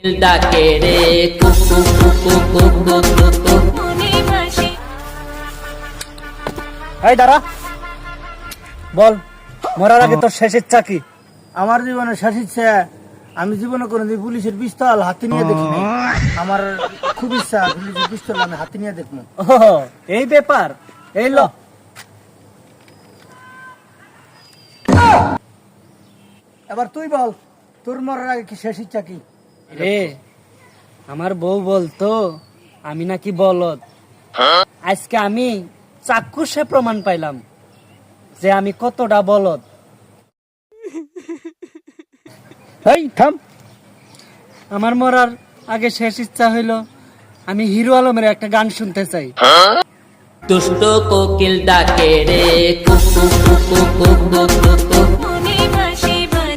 ডাকে রে কুকু কুকু কুকু কুকু এই দাঁড়া। বল মরার আগে তোর শেষ ইচ্ছা কি? আমার জীবনে শেষ ইচ্ছা আমি জীবনে কোনোদিন পুলিশের পিস্তল হাতে নিয়ে দেখি আমার খুব ইচ্ছা পুলিশের পিস্তল আমি হাতে নিয়ে দেখব। এই ব্যাপার এই ল। এবার তুই বল তোর মরার আগে কি শেষ ইচ্ছা কি? রে আমার বউ বলতো আমি নাকি বলদ। আজকে আমি চাক্ষুষে প্রমাণ পাইলাম যে আমি কতটা বলদ। এই থাম। আমার মরার আগে শেষ ইচ্ছা হইল আমি হিরো আলমের একটা গান শুনতে চাই। দুষ্ট কোকিল ডাকে রে কুকু কুকু কুকু কুকু।